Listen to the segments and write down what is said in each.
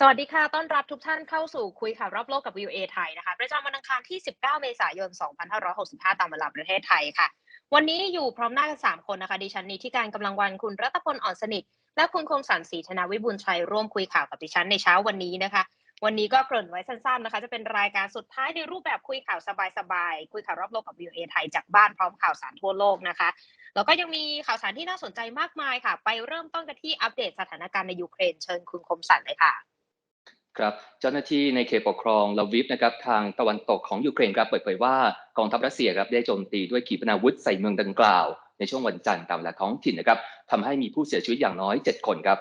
สวัสดีค่ะ ต้อนรับทุกท่านเข้าสู่คุยข่าวรอบโลกกับ VOA ไทยนะคะ ประจำวันอังคารที่ 19 เมษายน 2565 ตามเวลาประเทศไทยค่ะ วันนี้อยู่พร้อมหน้ากัน 3 คนนะคะ ดิฉันนีที่การกำลังวันคุณรัตพลอ่อนสนิท และคุณคมสันศรีธนาวิบูลชัยร่วมคุยข่าวกับดิฉันในเช้าวันนี้นะคะ วันนี้ก็เกริ่นไว้สั้นๆนะคะ จะเป็นรายการสุดท้ายในรูปแบบคุยข่าวสบายๆ คุยข่าวรอบโลกกับ VOA ไทยจากบ้านพร้อมข่าวสารทั่วโลกนะคะแล้วก็ยังมีข่าวสารที่น่าสนใจมากมายค่ะ ไปเริ่มต้นกันที่อัปเดตสถานการณ์ในยูเครนเชิญคุณคมสันเลยค่ะ ครับเจ้าหน้าที่ในเขตปกครองลาวิฟนะครับทางตะวันตกของยูเครนครับเปิดเผยว่ากองทัพรัสเซียครับได้โจมตีด้วยขีปนาวุธใส่เมืองดังกล่าว ในช่วงวันจันทร์ตามเวลาท้องถิ่นนะครับทำให้มีผู้เสียชีวิตอย่างน้อย 7 คนครับ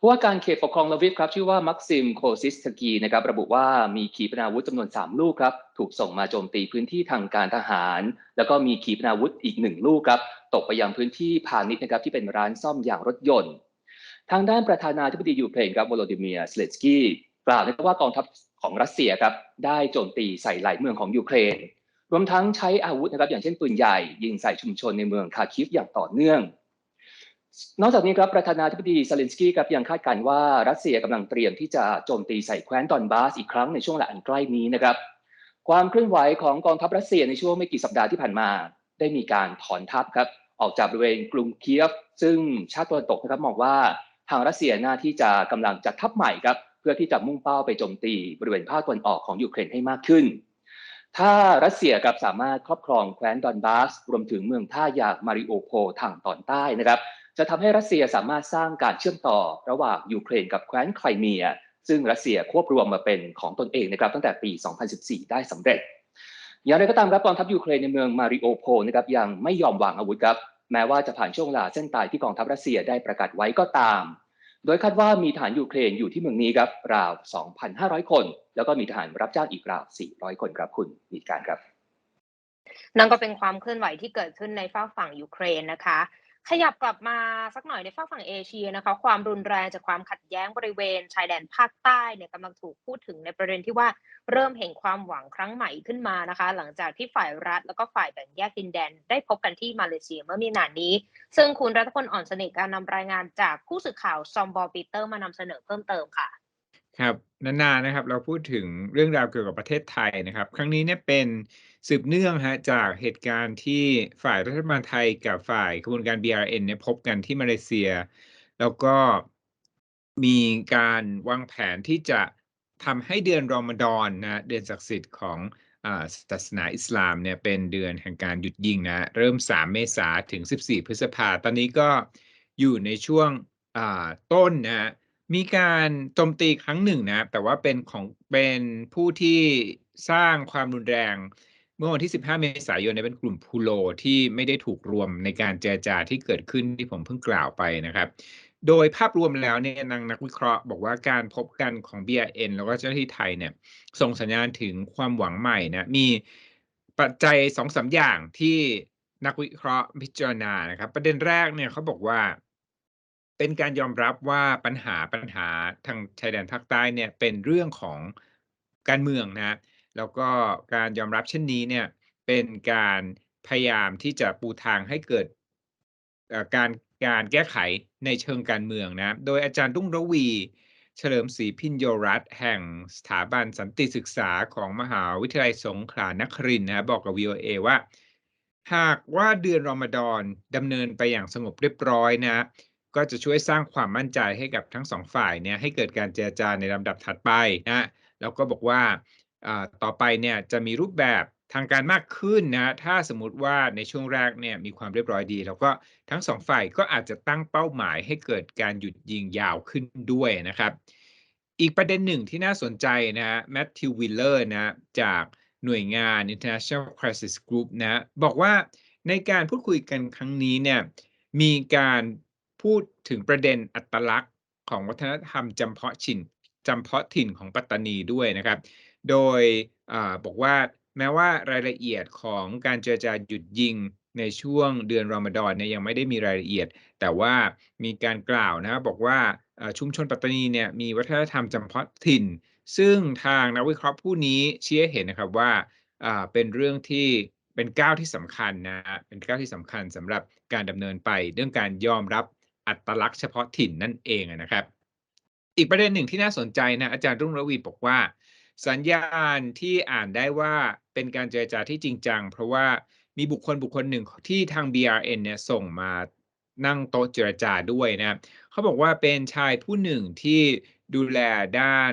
ผู้ว่าการเขตปกครองลาวิฟครับชื่อว่ามักซิมโคซิสกีนะครับระบุว่ามีขีปนาวุธจำนวน 3 ลูกครับถูกส่งมาโจมตีพื้นที่ทางการทหาร แล้วก็มีขีปนาวุธอีกหนึ่งลูกครับตกไปยังพื้นที่พาณิชย์นะครับที่เป็นร้านซ่อมยางรถยนต์ ทางด้านประธานาธิบดียูเครนครับโวโลดิเมียร์สเลตสกี้กล่าวนะครับว่ากองทัพของรัสเซียครับได้โจมตีใส่หลายเมืองของยูเครน รวมทั้งใช้อาวุธนะครับอย่างเช่นปืนใหญ่ยิงใส่ชุมชนในเมืองคาคิฟอย่างต่อเนื่อง นอกจากนี้ครับประธานาธิบดีซาเลนสกี้ครับยังคาดการณ์ว่ารัสเซียกำลังเตรียมที่จะโจมตีใส่แคว้นดอนบาสอีกครั้งในช่วงเวลาอันใกล้นี้นะครับความเคลื่อนไหวของกองทัพรัสเซียในช่วงไม่กี่สัปดาห์ที่ผ่านมา ได้มีการถอนทัพครับออกจากบริเวณกรุงเคียฟ ซึ่งชาติตะวันตกนะครับมองว่า ทางรัสเซียน่าที่จะกำลังจัดทัพใหม่ครับเพื่อที่จะมุ่งเป้าไปโจมตีบริเวณภาคตะวันออกของยูเครนให้มากขึ้น ถ้ารัสเซียกับสามารถครอบครองแคว้นดอนบาส รวมถึงเมืองท่ายากมาริโอโพทางตอนใต้นะครับ จะทำให้รัสเซียสามารถสร้างการเชื่อมต่อระหว่างยูเครนกับแคว้นไครเมีย ซึ่งรัสเซียควบรวมมาเป็นของตนเองนะครับตั้งแต่ปี 2014 ได้สำเร็จอย่างไรก็ตามครับกองทัพยูเครนในเมืองมาริโอโพนะครับยังไม่ยอมวางอาวุธครับ แม้ว่าจะผ่านช่วงเวลาเส้นตายที่กองทัพรัสเซียได้ประกาศไว้ก็ตาม โดยคาดว่ามีฐานยูเครนอยู่ที่เมืองนี้ครับราว 2,500 คน แล้วก็มีทหารรับจ้างอีกราว 400 คนครับคุณมีการครับนั่นก็เป็นความเคลื่อนไหวที่เกิดขึ้นในฝากฝั่งยูเครนนะคะ ขยับกลับมาสักหน่อยในฝากฝั่งเอเชียนะคะ ความรุนแรงจากความขัดแย้งบริเวณ ชายแดนภาคใต้เนี่ยกำลังถูกพูดถึงในประเด็นที่ว่าเริ่มเห็นความหวังครั้งใหม่ขึ้นมานะคะ หลังจากที่ฝ่ายรัฐแล้วก็ฝ่ายแบ่งแยกดินแดน ได้พบกันที่มาเลเซียเมื่อไม่นานนี้ ซึ่งคุณรัฐพลอ่อนสนิทการนำรายงานจากผู้สื่อข่าวซอมบอปีเตอร์มานำเสนอเพิ่มเติมค่ะ ครับนานๆนะครับ เราพูดถึงเรื่องราวเกี่ยวกับประเทศไทยนะครับ ครั้งนี้เนี่ยเป็นสืบเนื่องฮะจากเหตุการณ์ที่ฝ่ายรัฐบาลไทยกับฝ่ายขบวนการ BRN เนี่ยพบกันที่มาเลเซีย แล้วก็มีการวางแผนที่จะทำให้เดือนรอมฎอนนะเดือนศักดิ์สิทธิ์ของศาสนาอิสลามเนี่ยเป็นเดือนแห่งการหยุดยิงนะเริ่ม 3 เมษาถึง 14 พฤษภาตอนนี้ก็อยู่ในช่วงต้นนะฮะ มีการโจมตีครั้งหนึ่งนะ แต่ว่าเป็นของเป็นผู้ที่สร้างความรุนแรง เมื่อวันที่ 15 เมษายนเนี่ยเป็นกลุ่มพูโลที่ไม่ได้ถูกรวมในการเจรจาที่เกิดขึ้นที่ผมเพิ่งกล่าวไปนะครับ โดยภาพรวมแล้วเนี่ยนางนักวิเคราะห์บอกว่าการพบกันของ BRN แล้วก็เจ้าหน้าที่ไทยเนี่ยส่งสัญญาณถึงความหวังใหม่นะมีปัจจัย2องสาอย่างที่นักวิเคราะห์พิจารณานะครับ ประเด็นแรกเนี่ยเขาบอกว่า เป็นการยอมรับว่าปัญหาปัญหาทางชายแดนภาคใต้เนี่ยเป็นเรื่องของการเมืองนะแล้วก็การยอมรับเช่นนี้เนี่ยเป็นการพยายามที่จะปูทางให้เกิดการการแก้ไขในเชิงการเมืองนะ โดยอาจารย์รุ่งระวี เฉลิมศรีพินโยรัตแห่งสถาบันสันติศึกษาของมหาวิทยาลัยสงขลานครินนะบอกกับ VOA ว่า หากว่าเดือนรอมฎอนดำเนินไปอย่างสงบเรียบร้อยนะ ก็จะช่วยสร้างความมั่นใจให้กับทั้งสองฝ่ายเนี่ยให้เกิดการเจรจาในลำดับถัดไปนะแล้วก็บอกว่าต่อไปเนี่ยจะมีรูปแบบทางการมากขึ้นนะถ้าสมมติว่าในช่วงแรกเนี่ยมีความเรียบร้อยดี แล้วก็ทั้งสองฝ่ายก็อาจจะตั้งเป้าหมายให้เกิดการหยุดยิงยาวขึ้นด้วยนะครับ อีกประเด็นหนึ่งที่น่าสนใจนะแมทธิววิลเลอร์นะจากหน่วยงาน International Crisis Group นะบอกว่าในการพูดคุยกันครั้งนี้เนี่ยมีการ พูดถึงประเด็นอัตลักษณ์ของวัฒนธรรมจำเพาะชินจำเพาะถิ่นของปัตตานีด้วยนะครับ โดยอบอกว่าแม้ว่ารายละเอียดของการเจรจาหยุดยิงในช่วงเดือนรอมฎอนเนี่ยยังไม่ได้มีรายละเอียด แต่ว่ามีการกล่าวนะครับบอกว่าชุมชนปัตตานีเนี่ยมีวัฒนธรรมจำเพาะถิ่น ซึ่งทางนักวิเคราะห์ผู้นี้ชี้ให้เห็นนะครับว่าเป็นเรื่องที่เป็นก้าวที่สำคัญนะเป็นก้าวที่สำคัญสำหรับการดำเนินไป เรื่องการยอมรับ อัตลักษณ์เฉพาะถิ่นนั่นเองนะครับ อีกประเด็นหนึ่งที่น่าสนใจนะอาจารย์รุ่งระวีบอกว่า สัญญาณที่อ่านได้ว่าเป็นการเจรจาที่จริงจัง เพราะว่ามีบุคคลบุคคลหนึ่งที่ทาง BRN เนี่ยส่งมานั่งโต๊ะเจรจาด้วยนะเขาบอกว่าเป็นชายผู้หนึ่งที่ดูแลด้าน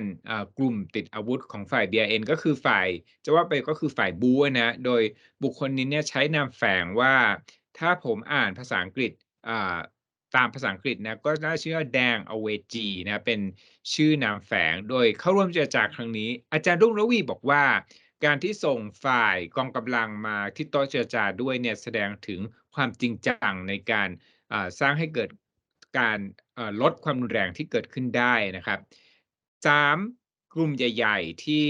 กลุ่มติดอาวุธของฝ่าย BRN ก็คือฝ่าย จะว่าไปก็คือฝ่ายบูนะโดยบุคคลนี้เนี่ยใช้นามแฝงว่า ถ้าผมอ่านภาษาอังกฤษ ตามภาษาอังกฤษนะก็น่าชื่อว่าแดงอเวจีนะเป็นชื่อนามแฝงโดยเข้าร่วมเจรจาครั้งนี้ อาจารย์รุ่งระวีบอกว่า การที่ส่งฝ่ายกองกำลังมาที่โต๊ะเจรจาด้วยเนี่ยแสดงถึงความจริงจังในการสร้างให้เกิดการลดความรุนแรงที่เกิดขึ้นได้นะครับ3กลุ่มใหญ่ ๆ ที่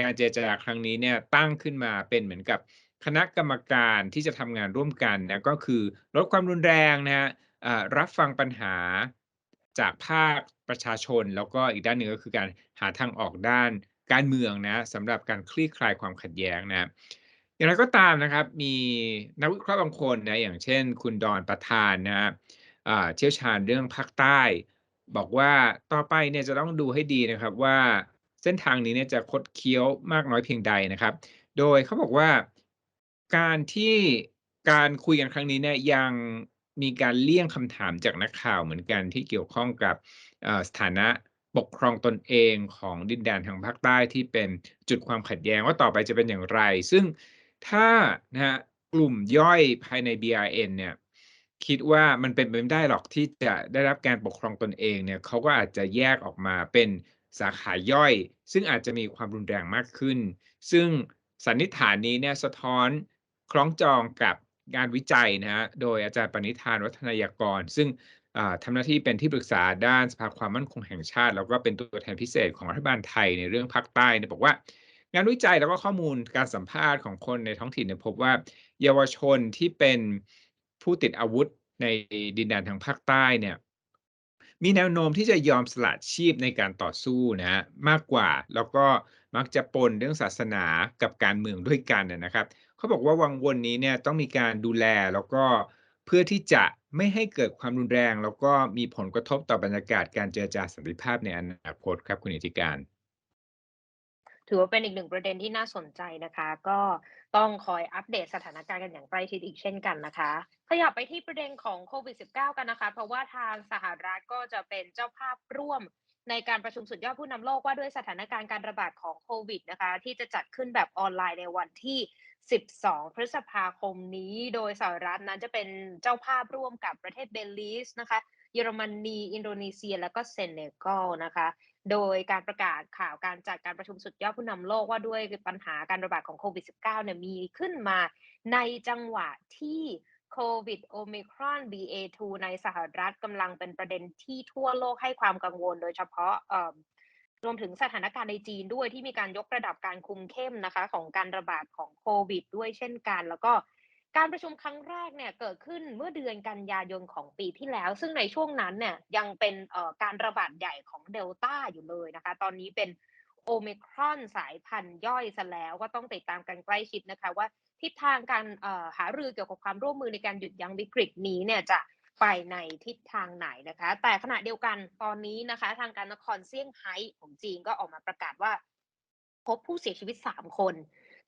การเจรจาครั้งนี้เนี่ยตั้งขึ้นมาเป็นเหมือนกับคณะกรรมการที่จะทำงานร่วมกันนะก็คือลดความรุนแรงนะฮะ อ่ารับฟังปัญหาจากภาคประชาชน แล้วก็อีกด้านหนึ่งก็คือการหาทางออกด้านการเมืองนะสำหรับการคลี่คลายความขัดแย้งนะอย่างไรก็ตามนะครับ มีนักวิเคราะห์บางคนนะอย่างเช่น คุณดอนประธานนะเชี่ยวชาญเรื่องภาคใต้ บอกว่าต่อไปเนี่ยจะต้องดูให้ดีนะครับว่าเส้นทางนี้เนี่ยจะคดเคี้ยวมากน้อยเพียงใดนะครับ โดยเขาบอกว่าการที่การคุยกันครั้งนี้เนี่ยยัง มีการเลี่ยงคำถามจากนักข่าวเหมือนกันที่เกี่ยวข้องกับสถานะปกครองตนเองของดินแดนทางภาคใต้ที่เป็นจุดความขัดแย้งว่าต่อไปจะเป็นอย่างไร ซึ่งถ้านะฮะกลุ่มย่อยภายใน BRN เนี่ยคิดว่ามันเป็นไปไม่ได้หรอกที่จะได้รับการปกครองตนเองเนี่ยเขาก็อาจจะแยกออกมาเป็นสาขาย่อย ซึ่งอาจจะมีความรุนแรงมากขึ้น ซึ่งสันนิษฐานนี้เนี่ยสะท้อนคล้องจองกับ งานวิจัยนะฮะโดยอาจารย์ปณิธานวัฒนายากร ซึ่งอ่าทำหน้าที่เป็นที่ปรึกษาด้านสภาความมั่นคงแห่งชาติ แล้วก็เป็นตัวแทนพิเศษของรัฐบาลไทยในเรื่องภาคใต้เนี่ยบอกว่า งานวิจัยแล้วก็ข้อมูลการสัมภาษณ์ของคนในท้องถิ่นเนี่ยพบว่า เยาวชนที่เป็นผู้ติดอาวุธในดินแดนทางภาคใต้เนี่ยมีแนวโน้มที่จะยอมสละชีพในการต่อสู้นะฮะมากกว่า แล้วก็มักจะปนเรื่องศาสนากับการเมืองด้วยกันนะนะครับ เขาบอกว่าวังวนนี้เนี่ยต้องมีการดูแลแล้วก็เพื่อที่จะไม่ให้เกิดความรุนแรง แล้วก็มีผลกระทบต่อบรรยากาศการเจรจาสันติภาพในอนาคตครับคุณอิทธิการถือว่าเป็นอีกหนึ่งประเด็นที่น่าสนใจนะคะ ก็ต้องคอยอัปเดตสถานการณ์กันอย่างใกล้ชิดอีกเช่นกันนะคะ ขยับไปที่ประเด็นของโควิด -19 กันนะคะ เพราะว่าทางสหรัฐก็จะเป็นเจ้าภาพร่วม ในการประชุมสุดยอดผู้นำโลกว่าด้วยสถานการณ์การระบาดของโควิดนะคะที่จะจัดขึ้นแบบออนไลน์ในวันที่ 12 พฤษภาคมนี้ โดยสหรัฐนั้นจะเป็นเจ้าภาพร่วมกับประเทศเบลีสนะคะเยอรมนี อินโดนีเซีย และก็เซเนกัลนะคะ โดยการประกาศข่าวการจัดการประชุมสุดยอดผู้นำโลกว่าด้วยปัญหาการระบาดของโควิด -19 เนี่ยมีขึ้นมาในจังหวะที่ โควิดโอมิครอน BA2 ในสหรัฐกำลังเป็นประเด็นที่ทั่วโลกให้ความกังวลโดยเฉพาะรวมถึงสถานการณ์ในจีนด้วยที่มีการยกระดับการคุมเข้มนะคะ ของการระบาดของโควิด ด้วยเช่นกัน แล้วก็การประชุมครั้งแรกเนี่ยเกิดขึ้นเมื่อเดือนกันยายนของปีที่แล้ว ซึ่งในช่วงนั้นเนี่ยยังเป็นการระบาดใหญ่ของเดลต้าอยู่เลยนะคะ ตอนนี้เป็นโอมิครอนสายพันธุ์ย่อยซะแล้วก็ต้องติดตามกันใกล้ชิดนะคะว่า ทิศทางการหารือเกี่ยวกับความร่วมมือในการหยุดยั้งวิกฤตนี้เนี่ยจะไปในทิศทางไหนนะคะ แต่ขณะเดียวกันตอนนี้นะคะ ทางการนครเซี่ยงไฮ้ของจีนก็ออกมาประกาศว่า พบผู้เสียชีวิต 3 คน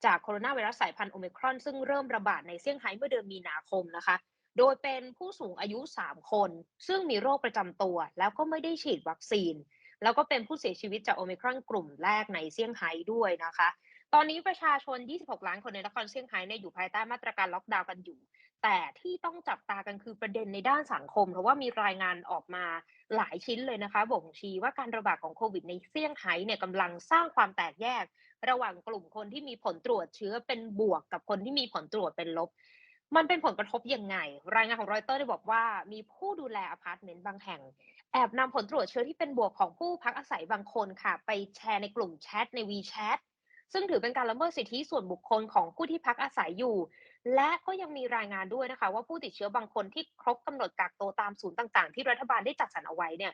จากโคโรนาไวรัสสายพันธุ์โอมิครอน ซึ่งเริ่มระบาดในเซี่ยงไฮ้เมื่อเดือนมีนาคมนะคะ โดยเป็นผู้สูงอายุ 3 คน ซึ่งมีโรคประจำตัว แล้วก็ไม่ได้ฉีดวัคซีน แล้วก็เป็นผู้เสียชีวิตจากโอมิครอนกลุ่มแรกในเซี่ยงไฮ้ด้วยนะคะ ตอนนี้ประชาชน 26 ล้านคนในนครเซี่ยงไฮ้เนี่ยอยู่ภายใต้มาตรการล็อกดาวน์กันอยู่ แต่ที่ต้องจับตากันคือประเด็นในด้านสังคม เพราะว่ามีรายงานออกมาหลายชิ้นเลยนะคะบ่งชี้ว่าการระบาดของโควิดในเซี่ยงไฮ้เนี่ยกำลังสร้างความแตกแยก ระหว่างกลุ่มคนที่มีผลตรวจเชื้อเป็นบวกกับคนที่มีผลตรวจเป็นลบ มันเป็นผลกระทบยังไง รายงานของรอยเตอร์ได้บอกว่ามีผู้ดูแลอพาร์ตเมนต์บางแห่งแอบนำผลตรวจเชื้อที่เป็นบวกของผู้พักอาศัยบางคนค่ะ ไปแชร์ในกลุ่มแชทใน WeChat ซึ่งถือเป็นการละเมิดสิทธิส่วนบุคคลของผู้ที่พักอาศัยอยู่ และก็ยังมีรายงานด้วยนะคะ ว่าผู้ติดเชื้อบางคนที่ครบกำหนดกักตัวตามศูนย์ต่าง ๆ ที่รัฐบาลได้จัดสรรเอาไว้เนี่ย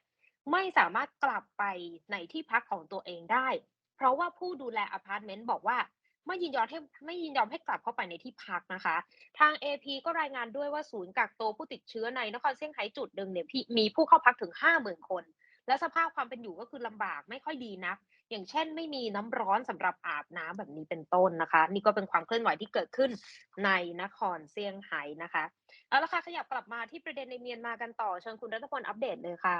ไม่สามารถกลับไปในที่พักของตัวเองได้ เพราะว่าผู้ดูแลอพาร์ตเมนต์บอกว่าไม่ยินยอมให้ไม่ยินยอมให้กลับเข้าไปในที่พักนะคะ ทาง AP ก็รายงานด้วยว่าศูนย์กักตัวผู้ติดเชื้อในนครเซี่ยงไฮ้จุดหนึ่งเนี่ยพี่มีผู้เข้าพักถึง 50,000 คน และสภาพความเป็นอยู่ก็คือลำบากไม่ค่อยดีนัก อย่างเช่นไม่มีน้ำร้อนสำหรับอาบน้ำแบบนี้เป็นต้นนะคะ นี่ก็เป็นความเคลื่อนไหวที่เกิดขึ้นในนครเซี่ยงไฮ้นะคะเอาละค่ะขยับกลับมาที่ประเด็นในเมียนมากันต่อเชิญคุณรัตพลอัปเดตเลยค่ะ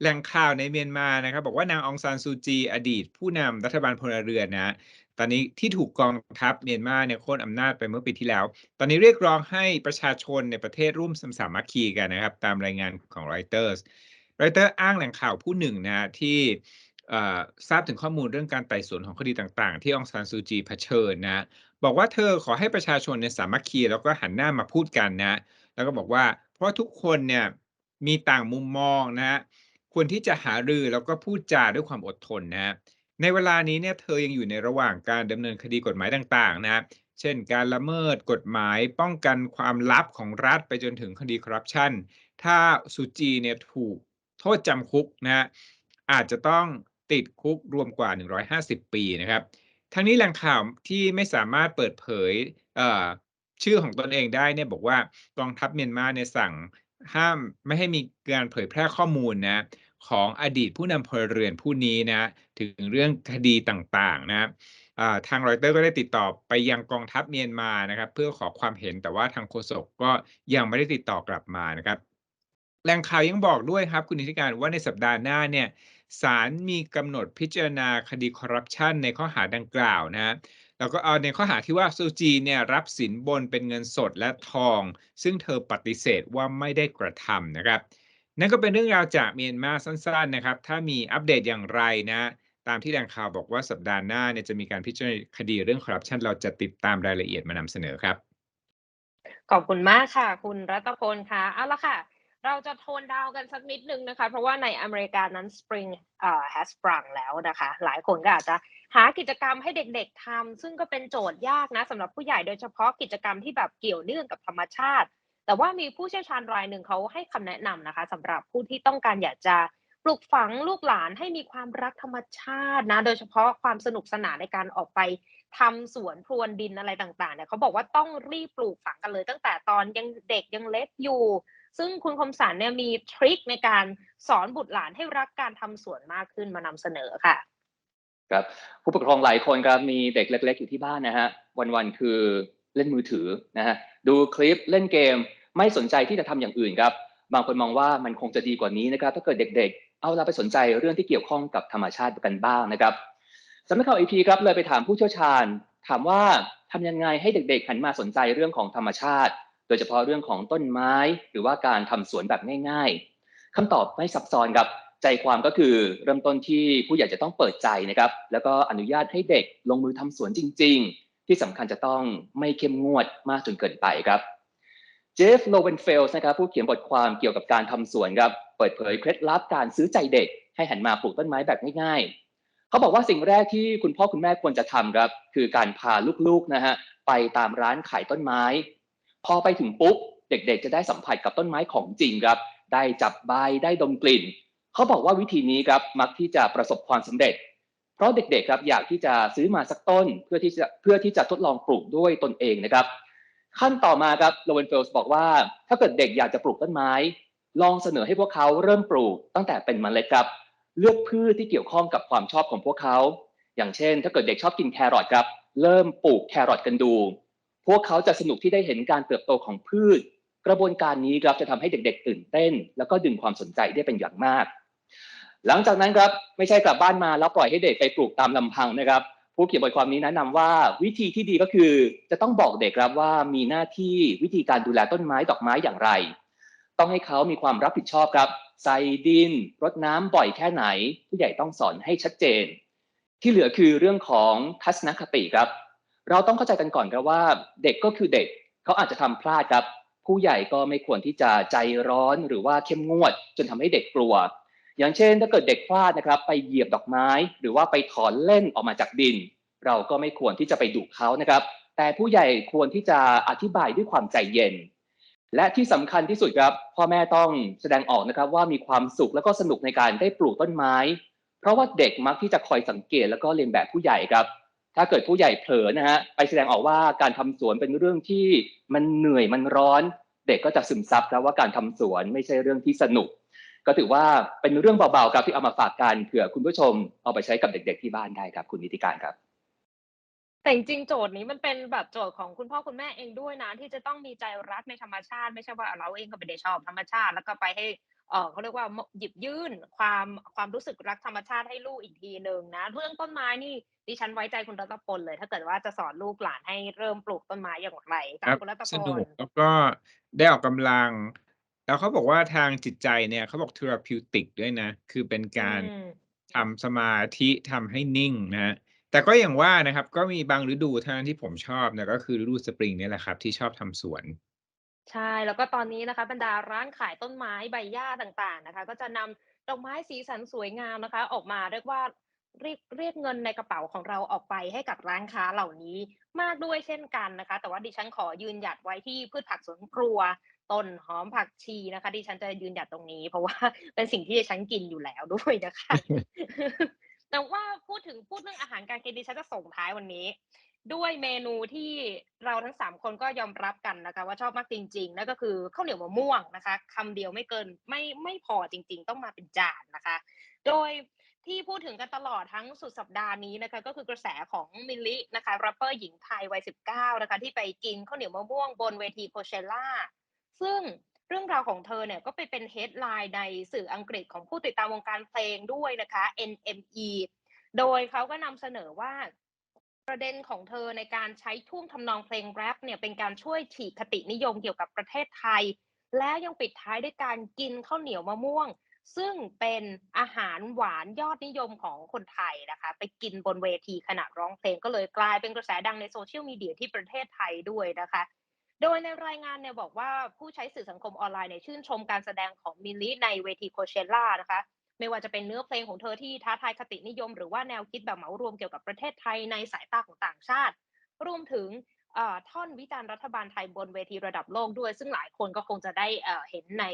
แหล่งข่าวในเมียนมานะครับบอกว่านางองซานซูจี อดีต ผู้นำรัฐบาลพลเรือนนะตอนนี้ที่ถูกกองทัพเมียนมาเนี่ยโค่นอำนาจไปเมื่อปีที่แล้ว ตอนนี้เรียกร้องให้ประชาชนในประเทศร่วมสามัคคีกันนะครับ ตามรายงานของรอยเตอร์สรอยเตอร์อ้างแหล่งข่าวผู้หนึ่งนะที่ ทราบถึงข้อมูลเรื่องการไต่สวนของคดีต่างๆ ที่องซานซูจีเผชิญนะ บอกว่าเธอขอให้ประชาชนในสามัคคีแล้วก็หันหน้ามาพูดกันนะ แล้วก็บอกว่าเพราะทุกคนเนี่ยมีต่างมุมมองนะควรที่จะหารือแล้วก็พูดจาด้วยความอดทนนะในเวลานี้เนี่ยเธอยังอยู่ในระหว่างการดำเนินคดีกฎหมายต่างๆนะเช่น การละเมิดกฎหมายป้องกันความลับของรัฐไปจนถึงคดีคอร์รัปชันถ้าซูจีเนี่ยถูกโทษจำคุกนะอาจจะต้อง ติดคุกรวมกว่า 150 ปีนะครับ ทั้งนี้แหล่งข่าวที่ไม่สามารถเปิดเผยชื่อของตนเองได้เนี่ยบอกว่ากองทัพเมียนมาเนี่ยสั่งห้ามไม่ให้มีการเผยแพร่ข้อมูลนะของอดีตผู้นำพลเรือนผู้นี้นะ ถึงเรื่องคดีต่างๆนะทางรอยเตอร์ก็ได้ติดต่อไปยังกองทัพเมียนมานะครับ เพื่อขอความเห็นแต่ว่าทางโฆษกก็ยังไม่ได้ติดต่อกลับมานะครับแหล่งข่าวยังบอกด้วยครับ คุณนิติการว่าในสัปดาห์หน้าเนี่ย ศาลมีกำหนดพิจารณาคดีคอร์รัปชันในข้อหาดังกล่าวนะฮะแล้วก็เอาในข้อหาที่ว่าซูจีเนี่ยรับสินบนเป็นเงินสดและทอง ซึ่งเธอปฏิเสธว่าไม่ได้กระทำนะครับ นั่นก็เป็นเรื่องราวจากเมียนมาสั้นๆนะครับ ถ้ามีอัปเดตอย่างไรนะตามที่แหล่งข่าวบอกว่าสัปดาห์หน้าเนี่ยจะมีการพิจารณาคดีเรื่องคอร์รัปชันเราจะติดตามรายละเอียดมานำเสนอครับ ขอบคุณมากค่ะ คุณรัตพลค่ะ เอาละค่ะ เราจะโทนดาวกันสักนิดนึงนะคะ เพราะว่าในอเมริกานั้น Spring เอ่อ has sprung แล้วนะคะ หลายคนก็อาจจะหากิจกรรมให้เด็กๆทำซึ่งก็เป็นโจทย์ยากนะสำหรับผู้ใหญ่โดยเฉพาะกิจกรรมที่แบบเกี่ยวเนื่องกับธรรมชาติ แต่ว่ามีผู้เชี่ยวชาญรายหนึ่งเขาให้คำแนะนำนะคะสำหรับผู้ที่ต้องการอยากจะปลูกฝังลูกหลานให้มีความรักธรรมชาตินะ โดยเฉพาะความสนุกสนานในการออกไปทำสวนพรวนดินอะไรต่างๆเนี่ยเขาบอกว่าต้องรีบปลูกฝังกันเลย ตั้งแต่ตอนยังเด็กยังเล็กอยู่ ซึ่งคุณคมสันเนี่ยมีทริคในการสอนบุตรหลานให้รักการทำสวนมากขึ้นมานำเสนอค่ะ ครับผู้ปกครองหลายคนครับมีเด็กเล็ก ๆ อยู่ที่บ้านนะฮะวันๆคือเล่นมือถือนะฮะดูคลิปเล่นเกมไม่สนใจที่จะทำอย่างอื่นครับ บางคนมองว่ามันคงจะดีกว่านี้นะครับ ถ้าเกิดเด็ก ๆ เอาเราไปสนใจเรื่องที่เกี่ยวข้องกับธรรมชาติกันบ้างนะครับสำนักข่าวอีพีครับเลยไปถามผู้เชี่ยวชาญ ถามว่าทำยังไงให้เด็ก ๆ หันมาสนใจเรื่องของธรรมชาติ โดยเฉพาะเรื่องของต้นไม้หรือว่าการทำสวนแบบง่าย ๆคำตอบไม่ซับซ้อนครับใจความก็คือเริ่มต้นที่ผู้ใหญ่จะต้องเปิดใจนะครับ แล้วก็อนุญาตให้เด็กลงมือทำสวนจริง ๆ ที่สำคัญจะต้องไม่เข้มงวดมากจนเกินไปครับเจฟโลเวนเฟลส์นะครับผู้เขียนบทความเกี่ยวกับการทำสวนครับเปิดเผยเคล็ดลับการซื้อใจเด็ก ให้หันมาปลูกต้นไม้แบบง่ายๆ เขาบอกว่าสิ่งแรกที่คุณพ่อคุณแม่ควรจะทำครับ คือการพาลูกๆนะฮะไปตามร้านขายต้นไม้ พอไปถึงปุ๊บเด็กๆ จะได้สัมผัสกับต้นไม้ของจริงครับ ได้จับใบได้ดมกลิ่น เขาบอกว่าวิธีนี้ครับมักที่จะประสบความสำเร็จ เพราะเด็กๆครับอยากที่จะซื้อมาสักต้นเพื่อที่จะเพื่อที่จะทดลองปลูกด้วยตนเองนะครับ ขั้นต่อมาครับโลเวนเฟลส์บอกว่า ถ้าเกิดเด็กอยากจะปลูกต้นไม้ ลองเสนอให้พวกเขาเริ่มปลูกตั้งแต่เป็นเมล็ดครับ เลือกพืชที่เกี่ยวข้องกับความชอบของพวกเขา อย่างเช่น ถ้าเกิดเด็กชอบกินแครอทครับ เริ่มปลูกแครอทกันดู พวกเขาจะสนุกที่ได้เห็นการเติบโตของพืช กระบวนการนี้ครับจะทำให้เด็กๆตื่นเต้น แล้วก็ดึงความสนใจได้เป็นอย่างมาก หลังจากนั้นครับไม่ใช่กลับบ้านมาแล้วปล่อยให้เด็กไปปลูกตามลำพังนะครับ ผู้เขียนบทความนี้แนะนำว่าวิธีที่ดีก็คือ จะต้องบอกเด็กครับว่ามีหน้าที่วิธีการดูแลต้นไม้ดอกไม้อย่างไร ต้องให้เขามีความรับผิดชอบครับ ใส่ดิน รดน้ำบ่อยแค่ไหน ผู้ใหญ่ต้องสอนให้ชัดเจน ที่เหลือคือเรื่องของทัศนคติครับ เราต้องเข้าใจกันก่อนครับว่าเด็กก็คือเด็กเขาอาจจะทำพลาดครับ ผู้ใหญ่ก็ไม่ควรที่จะใจร้อนหรือว่าเข้มงวด จนทำให้เด็กกลัว อย่างเช่น ถ้าเกิดเด็กพลาดนะครับ ไปเหยียบดอกไม้ หรือว่าไปถอนเล่นออกมาจากดิน เราก็ไม่ควรที่จะไปดุเขานะครับ แต่ผู้ใหญ่ควรที่จะอธิบายด้วยความใจเย็น และที่สำคัญที่สุดครับพ่อแม่ต้องแสดงออกนะครับ ว่ามีความสุขแล้วก็สนุกในการได้ปลูกต้นไม้ เพราะว่าเด็กมักที่จะคอยสังเกตแล้วก็เรียนแบบผู้ใหญ่ครับ ถ้าเกิดผู้ใหญ่เผลอนะฮะไปแสดงออกว่าการทำสวนเป็นเรื่องที่มันเหนื่อยมันร้อน เด็กก็จะซึมซับครับว่าการทำสวนไม่ใช่เรื่องที่สนุก ก็ถือว่าเป็นเรื่องเบาๆครับที่เอามาฝากกันเผื่อคุณผู้ชมเอาไปใช้กับเด็ก ๆที่บ้านได้ครับ คุณนิติการครับแต่จริงโจทย์นี้มันเป็นแบบโจทย์ของคุณพ่อคุณแม่เองด้วยนะที่จะต้องมีใจรักในธรรมชาติ ไม่ใช่ว่าเราเองก็ไม่ได้ชอบธรรมชาติ แล้วก็ไปให้ เอ่อเขาเรียกว่าหยิบยื่นความความรู้สึกรักธรรมชาติให้ลูกอีกทีหนึ่งนะเรื่องต้นไม้นี่ดิฉันไว้ใจคุณรัตพลเลย ถ้าเกิดว่าจะสอนลูกหลานให้เริ่มปลูกต้นไม้อย่างไรคค่ะรับคุณรัตพสนุลกแล้วก็ได้ออกกำลัง แล้วเขาบอกว่าทางจิตใจเนี่ยเขาบอก therapeutic ด้วยนะ คือเป็นการอืมทำสมาธิทำให้นิ่งนะแต่ก็อย่างว่านะครับ ก็มีบางฤดูเท่านั้นที่ผมชอบนะก็คือฤดูสปริงเนี่ยแหละครับ ที่ชอบทำสวน ใช่ แล้วก็ตอนนี้นะคะ บรรดาร้านขายต้นไม้ใบหญ้าต่างๆนะคะ ก็จะนำดอกไม้สีสันสวยงามนะคะ ออกมาเรียกว่าเรียกเรียกเงินในกระเป๋าของเราออกไปให้กับร้านค้าเหล่านี้มากด้วยเช่นกันนะคะ แต่ว่าดิฉันขอยืนหยัดไว้ที่พืชผักสวนครัวต้นหอมผักชีนะคะ ดิฉันจะยืนหยัดตรงนี้ เพราะว่าเป็นสิ่งที่ดิฉันกินอยู่แล้วด้วยนะคะ แต่ว่าพูดถึงพูดเรื่องอาหารการกินดิฉันจะส่งท้ายวันนี้ ด้วยเมนูที่เราทั้งสามคนก็ยอมรับกันนะคะ ว่าชอบมากจริงๆนั่นก็คือข้าวเหนียวมะม่วงนะคะคำเดียวไม่เกินไม่ไม่พอจริง ๆ ต้องมาเป็นจานนะคะ โดยที่พูดถึงกันตลอดทั้งสุดสัปดาห์นี้นะคะ ก็คือกระแสของมิลลินะคะแรปเปอร์หญิงไทยวัย 19 นะคะ ที่ไปกินข้าวเหนียวมะม่วงบนเวทีโคเชล่าซึ่งเรื่องราวของเธอเนี่ยก็ไปเป็นเฮดไลน์ในสื่ออังกฤษของผู้ติดตามวงการเพลงด้วยนะคะ NME โดยเขาก็นำเสนอว่า ประเด็นของเธอในการใช้ท่วงทำนองเพลงแรปเนี่ยเป็นการช่วยฉีกคตินิยมเกี่ยวกับประเทศไทย แล้วยังปิดท้ายด้วยการกินข้าวเหนียวมะม่วง ซึ่งเป็นอาหารหวานยอดนิยมของคนไทยนะคะ ไปกินบนเวทีขณะร้องเพลงก็เลยกลายเป็นกระแสดังในโซเชียลมีเดียที่ประเทศไทยด้วยนะคะ โดยในรายงานเนี่ยบอกว่าผู้ใช้สื่อสังคมออนไลน์เนี่ยชื่นชมการแสดงของมิลลิในเวทีโคเชล่านะคะ ไม่ว่าจะเป็นเนื้อเพลงของเธอที่ท้าทายคตินิยม หรือว่าแนวคิดแบบเหมารวมเกี่ยวกับประเทศไทยในสายตาของต่างชาติ รวมถึงท่อนวิจารณ์รัฐบาลไทยบนเวทีระดับโลกด้วย ซึ่งหลายคนก็คงจะได้เห็นใน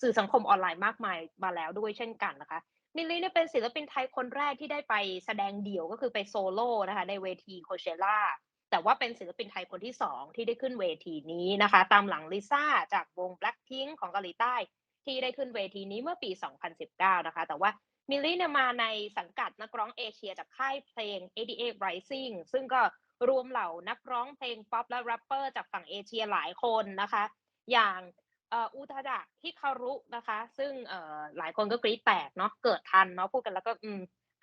สื่อสังคมออนไลน์มากมายมาแล้วด้วยเช่นกันนะคะมิลลี่เนี่ยเป็นศิลปินไทยคนแรกที่ได้ไปแสดงเดี่ยวก็คือไปโซโล่นะคะในเวทีโคเชล่าแต่ว่าเป็นศิลปินไทยคนที่สองที่ได้ขึ้นเวทีนี้นะคะ ตามหลังลิซ่าจากวง Blackpink ของเกาหลีใต้ ที่ได้ขึ้นเวทีนี้เมื่อปี 2019 นะคะ แต่ว่ามิลลี่เนี่ยมาในสังกัดนักร้องเอเชียจากค่ายเพลง 88 Rising ซึ่งก็รวมเหล่านักร้องเพลงป๊อปและแรปเปอร์จากฝั่งเอเชียหลายคนนะคะ อย่างอุทาดะฮิคารุนะคะ ซึ่งหลายคนก็กรี๊ดแตกเนาะเกิดทันเนาะพูดกันแล้วก็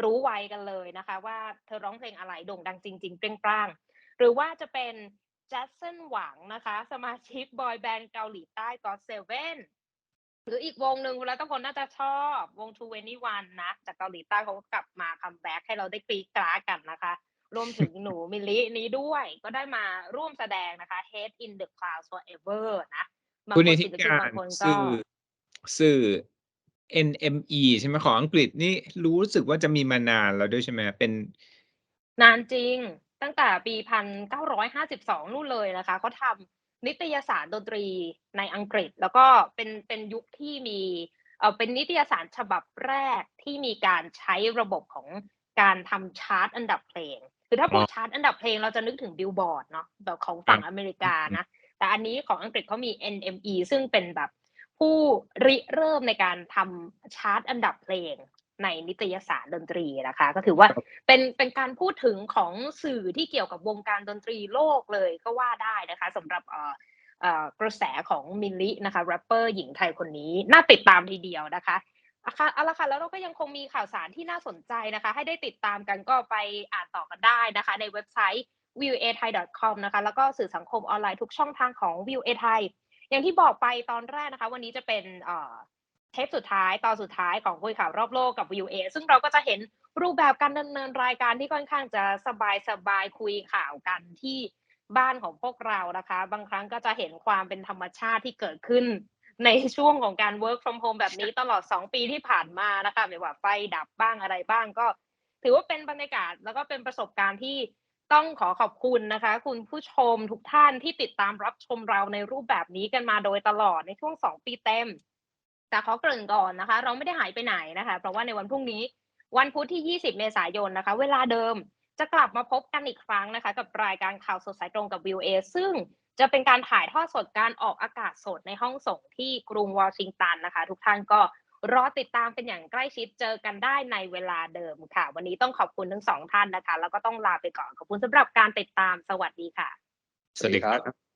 รู้ไวกันเลยนะคะ ว่าเธอร้องเพลงอะไรโด่งดังจริง ๆ เปรี้ยงปร้าง หรือว่าจะเป็นแจสเซนหวังนะคะ สมาชิกบอยแบนด์เกาหลีใต้ God Seven หรืออีกวงหนึ่งคุณรัตพลน่าจะชอบวง Two Any One นะ จากเกาหลีใต้เขาก็กลับมาคัมแบ็กให้เราได้กรีดกราดกันนะคะ รวมถึงหนูมิลลินี้ด้วยก็ได้มาร่วมแสดงนะคะ Head in the Clouds Forever นะบางคุณคนินติศิลปินการบางคนก็สื่อสื่อ NME ใช่ไหมของอังกฤษนี่รู้สึกว่าจะมีมานานแล้วด้วยใช่ไหมเป็น นานจริงตั้งแต่ปี1952นู่นเลยนะคะเขาทำ นิตยสารดนตรีในอังกฤษ แล้วก็เป็นเป็นยุคที่มีเออเป็นนิตยสารฉบับแรกที่มีการใช้ระบบของการทำชาร์ตอันดับเพลง คือถ้าพูดอ๋อชาร์ตอันดับเพลงเราจะนึกถึงบิลบอร์ดเนาะแบบของฝั่งครับอเมริกานะ แต่อันนี้ของอังกฤษเขามี NME ซึ่งเป็นแบบผู้ริเริ่มในการทำชาร์ตอันดับเพลง ในนิตยสารดนตรีนะคะ ก็ถือว่าครับเป็นเป็นการพูดถึงของสื่อที่เกี่ยวกับวงการดนตรีโลกเลยก็ว่าได้นะคะสำหรับเอ่อเอ่อกระแสของมิลลินะคะแรปเปอร์หญิงไทยคนนี้น่าติดตามทีเดียวนะคะอะค่ะเอาละค่ะแล้วเราก็ยังคงมีข่าวสารที่น่าสนใจนะคะ ให้ได้ติดตามกันก็ไปอ่านต่อกันได้นะคะ ในเว็บไซต์ viewai.com นะคะแล้วก็สื่อสังคมออนไลน์ทุกช่องทางของ View A ไทยอย่างที่บอกไปตอนแรกนะคะ วันนี้จะเป็นเอ่อเทปสุดท้ายตอนสุดท้ายของคุยข่าวรอบโลกกับ VUA ซึ่งเราก็จะเห็นรูปแบบการดำเนินรายการที่ค่อนข้างจะสบายสบายๆคุยข่าวกันที่บ้านของพวกเรานะคะ บางครั้งก็จะเห็นความเป็นธรรมชาติที่เกิดขึ้น ในช่วงของการ work from home แบบนี้ตลอด 2 ปีที่ผ่านมานะคะไม่ว่าไฟดับบ้างอะไรบ้างก็ ถือว่าเป็นบรรยากาศแล้วก็เป็นประสบการณ์ที่ต้องขอขอบคุณนะคะ คุณผู้ชมทุกท่านที่ติดตามรับชมเราในรูปแบบนี้กันมาโดยตลอดในช่วง 2 ปีเต็ม แต่ขอเกริ่นก่อนนะคะ เราไม่ได้หายไปไหนนะคะ เพราะว่าในวันพรุ่งนี้ วันพุธที่ 20 เมษายนนะคะ เวลาเดิมจะกลับมาพบกันอีกครั้งนะคะ กับรายการข่าวสดสายตรงกับ v ิวเอซึ่งจะเป็นการถ่ายทอดสดการออกอากาศสดในห้องส่งที่กรุงวอชิงตันนะคะ ทุกท่านก็รอติดตามเป็นอย่างใกล้ชิดเจอกันได้ในเวลาเดิมค่ะ วันนี้ต้องขอบคุณทั้งสองท่านนะคะ แล้วก็ต้องลาไปก่อนขอบคุณสำหรับการติดตามสวัสดีค่ะ สวัสดีครับ